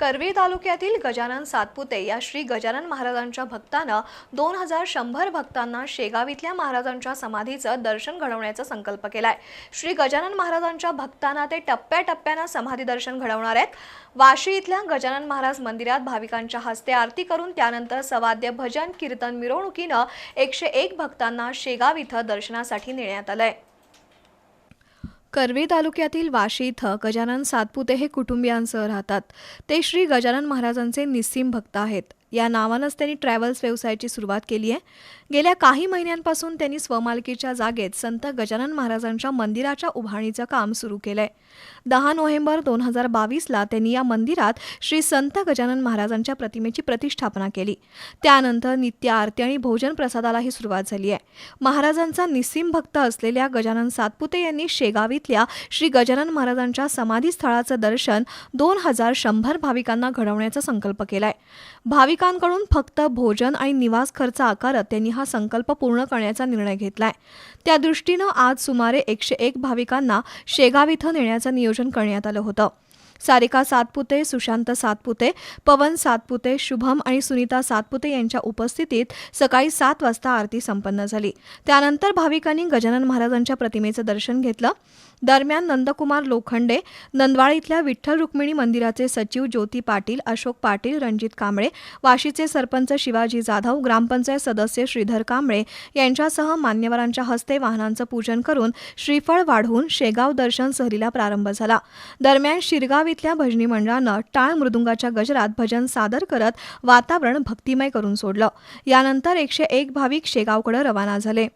करवीर तालुक्यातील गजानन सातपुते या श्री गजानन महाराजांच्या भक्तानं दोन हजार शंभर भक्तांना शेगाव इथल्या महाराजांच्या समाधीचं दर्शन घडवण्याचा संकल्प केलाय. श्री गजानन महाराजांच्या भक्तांना ते टप्प्याटप्प्यानं समाधी दर्शन घडवणार आहेत. वाशी इथल्या गजानन महाराज मंदिरात भाविकांच्या हस्ते आरती करून त्यानंतर सवाद्य भजन कीर्तन मिरवणुकीनं एकशे एक भक्तांना शेगाव इथं दर्शनासाठी नेण्यात आलंय. कर्वे तालुक्यातील वाशी इथं गजानन सातपुते हे कुटुंबियांसह राहतात. ते श्री गजानन महाराजांचे निस्सीम भक्त आहेत. या नावानंच त्यांनी ट्रॅव्हल्स व्यवसायाची सुरुवात केली आहे. गेल्या काही महिन्यांपासून त्यांनी स्वमालकीच्या जागेत संत गजानन महाराजांच्या मंदिराच्या उभारणीचं काम सुरू केलंय. दहा नोव्हेंबर दोन हजार बावीसला त्यांनी या मंदिरात श्री संत गजानन महाराजांच्या प्रतिमेची प्रतिष्ठापना केली. त्यानंतर नित्य आरती आणि भोजन प्रसादालाही सुरुवात झाली आहे. महाराजांचा निस्सीम भक्त असलेल्या गजानन सातपुते यांनी शेगाव इथल्या श्री गजानन महाराजांच्या समाधीस्थळाचं दर्शन दोन हजार शंभर भाविकांना घडवण्याचा संकल्प केलाय. भाविक नागरिकांकडून फक्त भोजन आणि निवास खर्च आकारत त्यांनी हा संकल्प पूर्ण करण्याचा निर्णय घेतलाय. त्या दृष्टीनं आज सुमारे एकशे एक भाविकांना शेगाव इथं नेण्याचं नियोजन करण्यात आलं होतं. सारिका सातपुते सुशांत सातपुते पवन सातपुते शुभम आणि सुनीता सातपुते यांच्या उपस्थितीत सकाळी सात वाजता आरती संपन्न झाली. त्यानंतर भाविकांनी गजानन महाराजांच्या प्रतिमेचं दर्शन घेतलं. दरम्यान नंदकुमार लोखंडे नंदवाळ इथल्या विठ्ठल रुक्मिणी मंदिराचे सचिव ज्योती पाटील अशोक पाटील रणजित कांबळे वाशीचे सरपंच शिवाजी जाधव ग्रामपंचायत सदस्य श्रीधर कांबळे यांच्यासह मान्यवरांच्या हस्ते वाहनांचं पूजन करून श्रीफळ वाढवून शेगाव दर्शन सहलीला प्रारंभ झाला. दरम्यान शिरगाव इथल्या भजनी मंडळानं टाळ मृदुंगाच्या गजरात भजन सादर करत वातावरण भक्तिमय करून सोडलं. यानंतर एकशे एक भाविक शेगावकडे रवाना झाले.